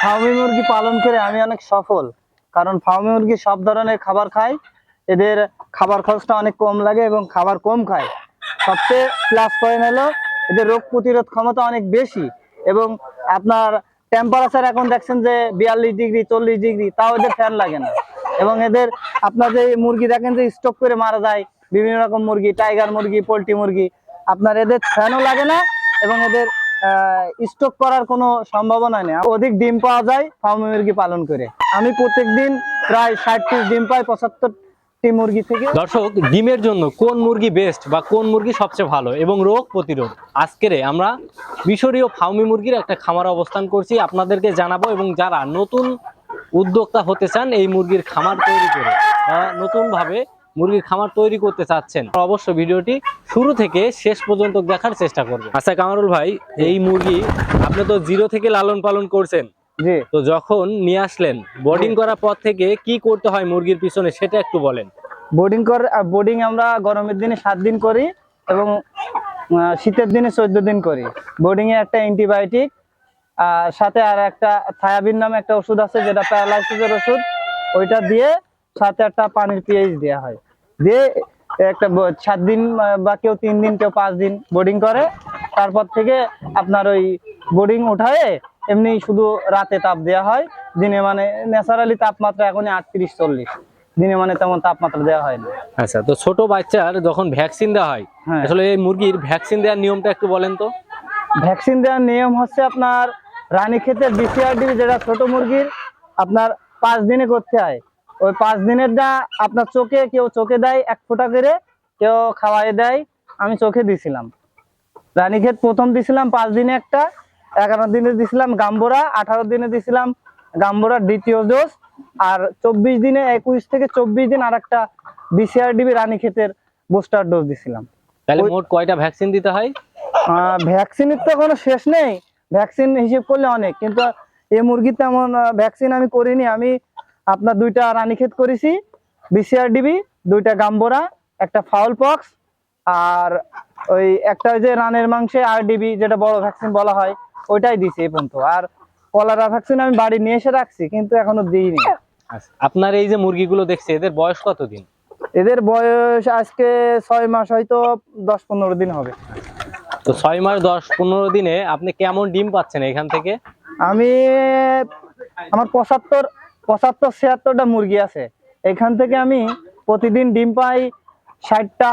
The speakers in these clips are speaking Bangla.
ফার্মি মুরগি পালন করে আমি অনেক সফল। কারণ ফার্মি মুরগি সব ধরনের খাবার খায়। এদের খাবার খরচটা অনেক কম লাগে এবং খাবার কম খায়। সবচেয়ে প্লাস পয়েন্ট হলো এদের রোগ প্রতিরোধ ক্ষমতা অনেক বেশি এবং আপনার টেম্পারেচার এখন দেখছেন যে বিয়াল্লিশ ডিগ্রি চল্লিশ ডিগ্রি তাও এদের ফ্যান লাগে না। এবং এদের আপনার যে মুরগি দেখেন যে স্টক করে মারা যায়, বিভিন্ন রকম মুরগি টাইগার মুরগি, পোলট্রি মুরগি, আপনার এদের ফ্যানও লাগে না এবং এদের স্টক করার কোনো সম্ভাবনা নেই। অধিক ডিম পাওয়া যায়, ফার্মি মুরগি পালন করে। আমি প্রত্যেকদিন প্রায় ষাট পিস ডিম পাই, পঁচাত্তরটি মুরগি থেকে। দর্শক, ডিমের জন্য কোন মুরগি বেস্ট বা কোন মুরগি সবচেয়ে ভালো এবং রোগ প্রতিরোধ? আজকেরে আমরা মিশরীয় ফার্মি মুরগির একটা খামার অবস্থান করছি। আপনাদেরকে জানাব এবং যারা নতুন উদ্যোক্তা হতে চান এই মুরগির খামার তৈরি করে নতুন ভাবে মুরগির খামার তৈরি করতে চাচ্ছেন অবশ্য ভিডিওটি শুরু থেকে শেষ পর্যন্ত দেখার চেষ্টা করবেন আচ্ছা কামারুল ভাই এই মুরগি আপনি তো জিরো থেকে লালন পালন করছেন। জি। তো যখন নিয়ে আসলেন বোর্ডিং করার পর থেকে কি করতে হয় মুরগির পিছনে সেটা একটু বলেন। বোর্ডিং কর বোর্ডিং আমরা গরমের দিনে সাত দিন করি এবং শীতের দিনে চোদ্দ দিন করি। বোর্ডিং এ একটা অ্যান্টিবায়োটিক আর সাথে আর একটা থায়াবিন নামে একটা ওষুধ আছে যেটা প্যারালাইসিসের ওষুধ। ওইটা দিয়ে সাথে একটা পানির পিএইচ দেওয়া হয়। দিয়ে একটা সাত দিন বা কেউ তিন দিন কেউ পাঁচ দিন বোর্ডিং করে তারপর থেকে আপনার ওই বোর্ডিং উঠায়ে এমনি শুধু রাতে তাপ দেওয়া হয়। দিনে মানে ন্যাচারালি তাপমাত্রা এখনই আটত্রিশ চল্লিশ। দিনে মানে তেমন তাপমাত্রা দেওয়া হয় না। আচ্ছা তো ছোট বাচ্চার যখন ভ্যাকসিন দেওয়া হয় হ্যাঁ। আসলে এই মুরগির ভ্যাকসিন দেওয়ার নিয়মটা একটু বলেন তো। ভ্যাকসিন দেওয়ার নিয়ম হচ্ছে আপনার রানী ক্ষেতের বিসিআরডি যেটা ছোট মুরগির আপনার পাঁচ দিনে করতে হয়। ওই পাঁচ দিনেরটা আপনার চোখে কেউ চোখে দেয় এক ফোঁটা করে কেউ খাওয়াই দেয় আমি চোখে দিছিলাম। রানীক্ষেত প্রথম দিছিলাম পাঁচ দিনে একটা এগারো দিনে দিছিলাম গাম্বোরা আঠারো দিনে দিছিলাম গাম্বোরা দ্বিতীয় ডোজ আর চব্বিশ দিনে একুশ থেকে চব্বিশ দিন আর একটা বিসিআরডিবি রানীক্ষেতের বুস্টার ডোজ দিছিলাম। তাহলে মোট কয়টা ভ্যাকসিন দিতে হয়? ভ্যাকসিনের তো কোনো শেষ নেই। ভ্যাকসিন হিসেব করলে অনেক কিন্তু এই মুরগি তেমন ভ্যাকসিন আমি করিনি। আমি আপনার দুইটা রানীক্ষেত করেছি বিসিআরডিবি দুইটা গাম্বোরা একটা ফাউল পক্স আর ওই একটা ওই যে রানের মাংসে আরডিবি যেটা বড় ভ্যাকসিন বলা হয় ওইটাই দিছি এই পর্যন্ত। আর কলারা ভ্যাকসিন আমি বাড়ি নিয়ে এসে রাখছি কিন্তু এখনও দিইনি। আচ্ছা, আপনার এই যে মুরগিগুলো দেখছে এদের বয়স কতদিন? এদের বয়স আজকে ছয় মাস হয়তো দশ পনেরো দিন হবে। তো ছয় মাস দশ পনেরো দিনে আপনি কেমন ডিম পাচ্ছেন এখান থেকে? আমি আমার পঁচাত্তর পঁচাত্তর ছিয়াত্তরটা মুরগি আছে। এখান থেকে আমি প্রতিদিন ডিম পাই ষাটটা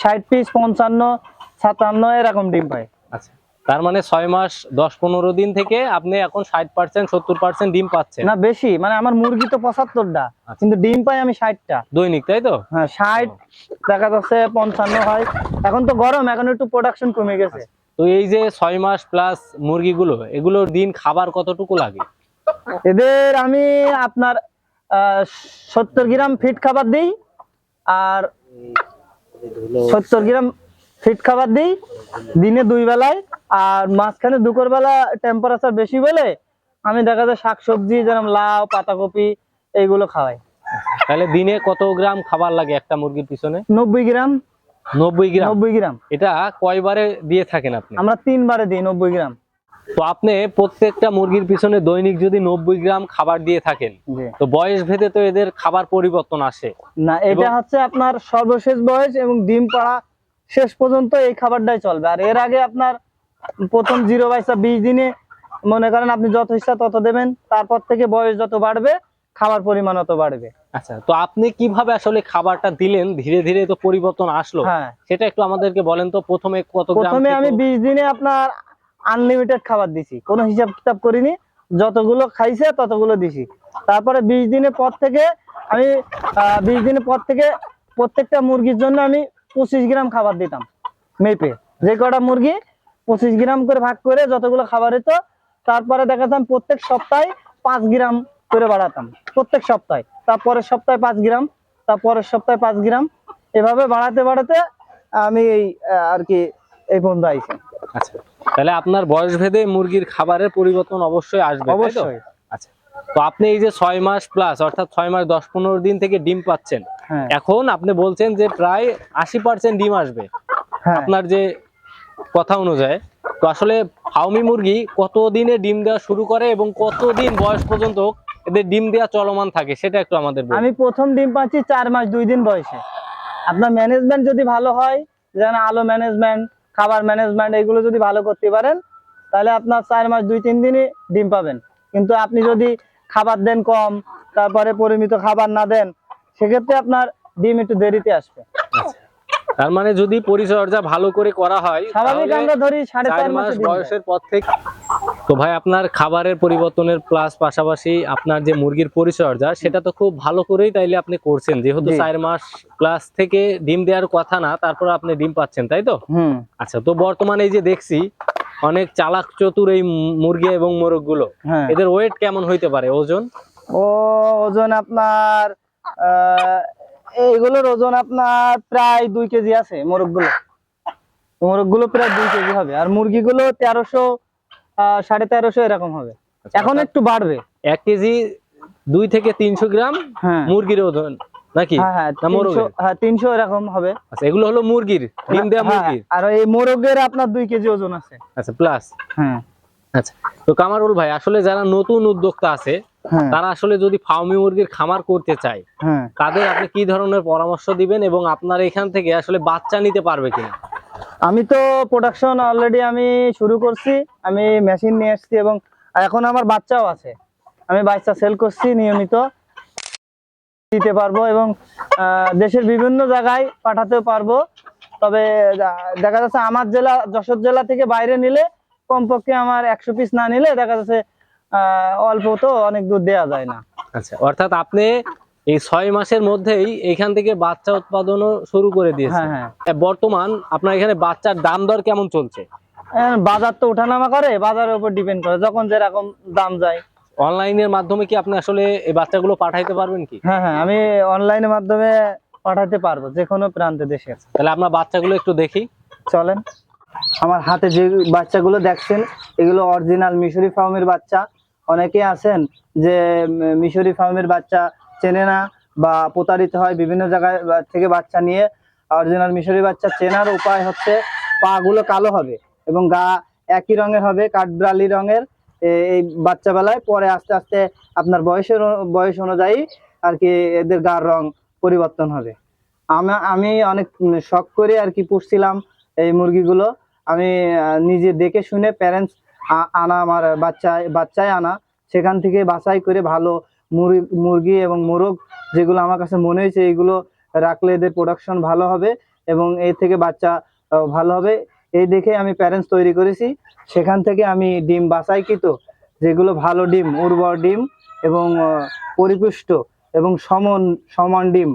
ষাট পিস পঞ্চান্ন সাতান্ন এরকম ডিম পাই। আচ্ছা তার মানে ছয় মাস দশ পনেরো দিন থেকে আপনি এখন ষাট পার্সেন্ট সত্তর পার্সেন্ট ডিম পাচ্ছেন। না বেশি মানে আমার মুরগি তো পঁচাত্তরটা কিন্তু ডিম পাই আমি ষাটটা। দৈনিক তাই তো? হ্যাঁ ষাট দেখা যাচ্ছে পঞ্চান্ন হয়। এখন তো গরম এখন একটু প্রোডাকশন কমে গেছে। তো এই যে ছয় মাস প্লাস মুরগিগুলো এগুলোর দিন খাবার কতটুকু লাগে? এদের আমি আপনার সত্তর গ্রাম ফিট খাবার দিই আর সত্তর গ্রাম ফিট খাবার দিই দিনে দুই বেলায় আর মাঝখানে দুপুর বেলা টেম্পারেচার বেশি বলে আমি দেখা যায় শাকসবজি যেরকম লাউ পাতাকপি এইগুলো খাওয়াই। তাহলে দিনে কত গ্রাম খাবার লাগে একটা মুরগির পিছনে? নব্বই গ্রাম। নব্বই গ্রাম? নব্বই গ্রাম। এটা কয়বারে দিয়ে থাকেন আপনি? আমরা তিনবারে দিই নব্বই গ্রাম। তো আপনি প্রত্যেকটা মুরগির পিছনে দৈনিক যদি নব্বই গ্রাম খাবার দিয়ে থাকেন তো বয়স ভেদে তো এদের খাবার পরিবর্তন আসে। না এটা হচ্ছে আপনার সর্বশেষ বয়স এবং ডিম পাড়া শেষ পর্যন্ত এই খাবারটাই চলবে। আর এর আগে আপনার প্রথম জিরো বাইসা বিশ দিনে মনে করেন আপনি যত ইচ্ছা তত দেবেন তারপর থেকে বয়স যত বাড়বে খাবার পরিমাণ অত বাড়বে। আচ্ছা তো আপনি কীভাবে আসলে খাবারটা দিলেন? ধীরে ধীরে তো পরিবর্তন আসলো। হ্যাঁ। সেটা একটু আমাদেরকে বলেন তো প্রথমে কত প্রথমে আমি বিশ দিনে আপনার আনলিমিটেড খাবার দিছি। কোনো হিসাব কিতাব করিনি, যতগুলো খাইছে ততগুলো দিছি। তারপরে বিশ দিনের পর থেকে আমি বিশ দিনের পর থেকে প্রত্যেকটা মুরগির জন্য আমি পঁচিশ গ্রাম খাবার দিতাম মেপে। যে কটা মুরগি পঁচিশ গ্রাম করে ভাগ করে যতগুলো খাবার হতো তারপরে দেখাতাম প্রত্যেক সপ্তাহে পাঁচ গ্রাম করে বাড়াতাম। প্রত্যেক সপ্তাহে। তারপরের সপ্তাহে পাঁচ গ্রাম, তারপরের সপ্তাহে পাঁচ গ্রাম। এভাবে বাড়াতে বাড়াতে আমি এই আর কি এই পর্যন্ত আইছি। আচ্ছা তাহলে আপনার বয়স ভেদে মুরগির খাবারের পরিবর্তন অবশ্যই আসবে অবশ্যই। আচ্ছা তো আপনি এই যে ছয় মাস প্লাস অর্থাৎ ছয় মাস দশ পনেরো দিন থেকে ডিম পাচ্ছেন হ্যাঁ। এখন আপনি বলছেন যে প্রায় আশি পার্সেন্ট ডিম আসবে। হ্যাঁ। আপনার যে কথা অনুযায়ী তো আসলে ফাউমি মুরগি কত দিনে ডিম দেওয়া শুরু করে এবং কতদিন বয়স পর্যন্ত এদের ডিম দেওয়া চলমান থাকে সেটা একটু আমাদের আমি প্রথম ডিম পাচ্ছি চার মাস দুই দিন বয়সে। আপনার ম্যানেজমেন্ট যদি ভালো হয় যেন আলো ম্যানেজমেন্ট খাবার ম্যানেজমেন্ট এগুলো যদি ভালো করতে পারেন তাহলে আপনার চার মাস দুই তিন দিনই ডিম পাবেন। কিন্তু আপনি যদি খাবার দেন কম তারপরে পরিমিত খাবার না দেন সেক্ষেত্রে আপনার ডিম একটু দেরিতে আসবে। তার মানে যদি পরিচর্যা ভালো করে করা হয় স্বাভাবিক আমরা ধরি সাড়ে চার মাস বয়সের পর থেকে তো ভাই আপনার খাবারের পরিবর্তনের প্লাস পাশাপাশি আপনার যে মুরগির পরিচর্যা সেটা তো খুব ভালো করেই তাইলে আপনি করছেন। যেহেতু চার মাস প্লাস থেকে ডিম দেওয়ার কথা না তারপর আপনি ডিম পাচ্ছেন তাই তো? আচ্ছা তো বর্তমানে এই যে দেখছি অনেক চালাক চতুর এই মুরগি এবং মোরগগুলো হ্যাঁ। এদের ওয়েট কেমন হইতে পারে? ওজন? ও ওজন আপনার এইগুলোর ওজন আপনার প্রায় দুই কেজি আছে মোরগগুলো। মোরগগুলো প্রায় দুই কেজি হবে। আর মুরগিগুলো তেরোশো সাড়ে তেরোশো এরকম হবে। আচ্ছা, এখন একটু বাড়বে। এক কেজি দুই থেকে তিনশো গ্রাম হ্যাঁ। মুরগির ওজন নাকি? হ্যাঁ হ্যাঁ তিনশো এরকম হবে। আচ্ছা এগুলো হলো মুরগির ডিম দেওয়া মুরগির? আর এই মোরগের আপনার দুই কেজি ওজন আছে। আচ্ছা প্লাস হ্যাঁ। আচ্ছা তো কামারুল ভাই আসলে যারা নতুন উদ্যোক্তা আছে তারা আসলে যদি ফার্মি মুরগির খামার করতে চায় তাদের আপনি কি ধরনের পরামর্শ দিবেন এবং আপনার এখান থেকে আসলে বাচ্চা নিতে পারবে কিনা? আমি তো প্রোডাকশন অলরেডি আমি শুরু করছি, আমি মেশিন নিয়ে এসেছি এবং এখন আমার বাচ্চাও আছে। আমি বাচ্চা সেল করছি নিয়মিত। দিতে পারব এবং দেশের বিভিন্ন জায়গায় পাঠাতেও পারব। তবে দেখা যাচ্ছে আমার জেলা, যশোর জেলা থেকে বাইরে নিলে কমপক্ষে আমার একশো পিস না নিলে দেখা যাচ্ছে অল্প তো অনেক দূর দেওয়া যায় না। আচ্ছা অর্থাৎ আপনি এই ছয় মাসের মধ্যেই এখান থেকে বাচ্চা উৎপাদনও শুরু করে দিয়েছে। হ্যাঁ বর্তমান আপনার এখানে বাচ্চার দাম দর কেমন চলছে? বাজার তো ওঠানামা করে বাজারের উপর ডিপেন্ড করে যখন যেরকম দাম যায়। অনলাইনের মাধ্যমে কি আপনি আসলে এই বাচ্চাগুলো পাঠাইতে পারবেন কি? হ্যাঁ হ্যাঁ আমি অনলাইনের মাধ্যমে পাঠাতে পারব যে কোনো প্রান্তে দেশে তাহলে আপনার বাচ্চাগুলো একটু দেখি। চলেন। আমার হাতে যে বাচ্চাগুলো দেখছেন এগুলো অরিজিনাল মিশরি ফার্মের বাচ্চা। অনেকে আছেন যে মিশরি ফার্মের বাচ্চা চেনে না বা প্রতারিত হয় বিভিন্ন জায়গায় থেকে বাচ্চা নিয়ে অরিজিনাল মিশরি বাচ্চা চেনার উপায় হচ্ছে পা গুলো কালো হবে এবং গা একই রঙের হবে কাঠব্রালি রঙের। এই বাচ্চা বেলায় পরে আস্তে আস্তে আপনার বয়সের বয়স অনুযায়ী আর কি এদের গার রং পরিবর্তন হবে। আমি আমি অনেক শখ করে আর কি পুষছিলাম এই মুরগিগুলো। আমি নিজে দেখে শুনে প্যারেন্টস আনা আমার বাচ্চায় বাচ্চায় আনা। সেখান থেকে বাছাই করে ভালো মুরগি এবং মোরগ যেগুলো আমার কাছে মনে হয়েছে, এইগুলো রাখলে এদের প্রোডাকশন ভালো হবে এবং এই থেকে বাচ্চা ভালো হবে। এই দেখে আমি প্যারেন্টস তৈরি করেছি। সেখান থেকে আমি ডিম বাছাইকৃত, যেগুলো ভালো ডিম, উর্বর ডিম এবং পরিপুষ্ট এবং সমন, সমান ডিম।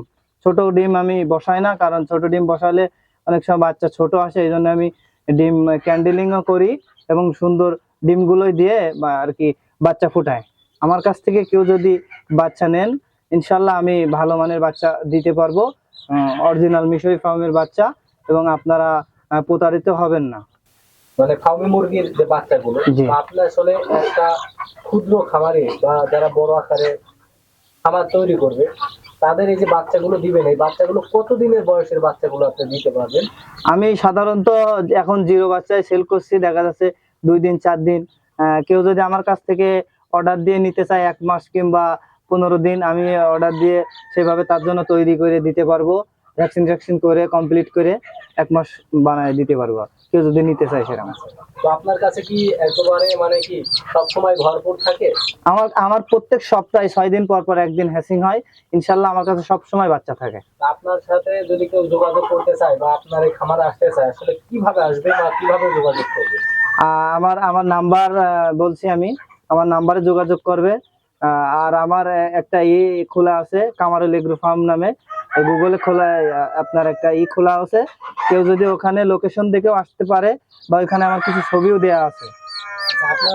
ছোট ডিম আমি বসাই না, কারণ ছোট ডিম বসালে অনেক সময় বাচ্চা ছোট আসে, এই জন্য আমি ডিম ক্যান্ডেলিংও করি এবং সুন্দর ডিমগুলোই দিয়ে বা আর কি বাচ্চা ফুটায় আমার কাছ থেকে কেউ যদি বাচ্চা নেন ইনশাল্লাহ আমি ভালো মানের বাচ্চা দিতে পারব। অরিজিনাল মিশরি ফার্মের বাচ্চা এবং আপনারা প্রতারিত হবেন না। মানে ফার্মি মুরগির যে বাচ্চাগুলো। আপনি আসলে একটা ক্ষুদ্র খামারে বা যারা বড় আকারে খামার তৈরি করবে তাদের এই যে বাচ্চাগুলো দিবেন এই বাচ্চাগুলো কত দিনের বয়সের বাচ্চাগুলো আপনি দিতে পারবেন? আমি সাধারণত এখন জিরো বাচ্চায় সেল করছি দেখা যাচ্ছে দুই দিন চার দিন। আহ, কেউ যদি আমার কাছ থেকে অর্ডার দিয়ে নিতে চায় এক মাস কিংবা পনেরো দিন আমি অর্ডার দিয়ে সেভাবে তার জন্য তৈরি করে দিতে পারব। ভ্যাকসিন ভ্যাকসিন করে কমপ্লিট করে এক মাস বানায় দিতে পারব। কেউ যদি নিতে চায় সেরকম। তো আপনার কাছে কি একেবারে মানে কি সবসময় ভরপুর থাকে? আমার আমার প্রত্যেক সপ্তাহে ছয় দিন পর পর একদিন হ্যাসিং হয়। ইনশাল্লাহ আমার কাছে সব সময় বাচ্চা থাকে। আপনার সাথে যদি কেউ যোগাযোগ করতে চায় বা আপনার এই খামারে আসতে চায় আসলে কীভাবে আসবে বা কীভাবে যোগাযোগ করবে? আমার আমার নাম্বার বলছি আমি। আমার নাম্বারে যোগাযোগ করবে। আর আমার একটা ই খোলা আছে কামারুল এগ্রো ফার্ম নামে। গুগলে খোলা আপনার একটা ই খোলা আছে। কেউ যদি ওখানে লোকেশন দেখেও আসতে পারে বা ওখানে আমার কিছু ছবিও দেওয়া আছে। আচ্ছা,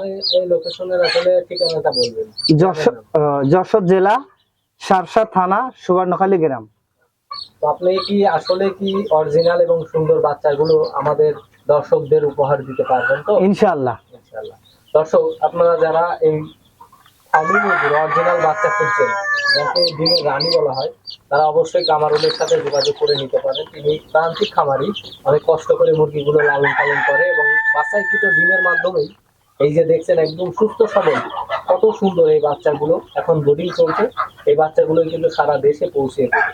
যশোর যশোর জেলা সারসা থানা সুবর্ণখালী গ্রাম। তো আপনি কি আসলে কি অরিজিনাল এবং সুন্দর বাচ্চাগুলো আমাদের দর্শকদের উপহার দিতে পারবেন তো? ইনশাআল্লাহ। ইনশাআল্লাহ। দর্শক, আপনারা যারা এই ফার্মি অরিজিনাল বাচ্চা খুঁজছেন, যাকে ডিমের রানী বলা হয়, তারা অবশ্যই কামারুলের সাথে যোগাযোগ করে নিতে পারেন। তিনি প্রান্তিক খামারি, অনেক কষ্ট করে মুরগিগুলো লালন পালন করে এবং বাচ্চাকৃত ডিমের মাধ্যমেই এই যে দেখছেন একদম সুস্থ সবল, কত সুন্দর এই বাচ্চাগুলো এখন ব্রিডিং চলছে। এই বাচ্চাগুলোই কিন্তু সারা দেশে পৌঁছে দেবে।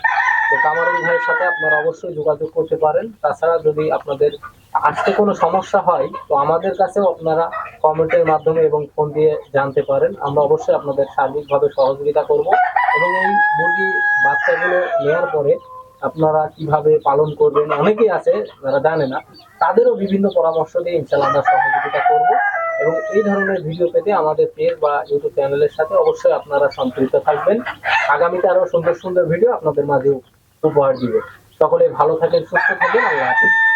তো কামারুল ভাইয়ের সাথে আপনারা অবশ্যই যোগাযোগ করতে পারেন। তাছাড়া যদি আপনাদের আসতে কোনো সমস্যা হয়, তো আমাদের কাছেও আপনারা কমেন্টের মাধ্যমে এবং ফোন দিয়ে জানতে পারেন। আমরা অবশ্যই আপনাদের সার্বিকভাবে সহযোগিতা করব এবং এই মুরগি বাচ্চাগুলো নেওয়ার পরে আপনারা কীভাবে পালন করবেন, অনেকেই আছে যারা জানে না, তাদেরও বিভিন্ন পরামর্শ দিয়ে ইনশাল্লাহ আমরা সহযোগিতা করব এবং এই ধরনের ভিডিও পেতে আমাদের পেজ বা ইউটিউব চ্যানেলের সাথে অবশ্যই আপনারা সম্পৃক্ত থাকবেন। আগামীতে আরও সুন্দর সুন্দর ভিডিও আপনাদের মাঝে উপহার দিব। সকলে ভালো থাকেন, সুস্থ থাকেন, আল্লাহ হাফিজ।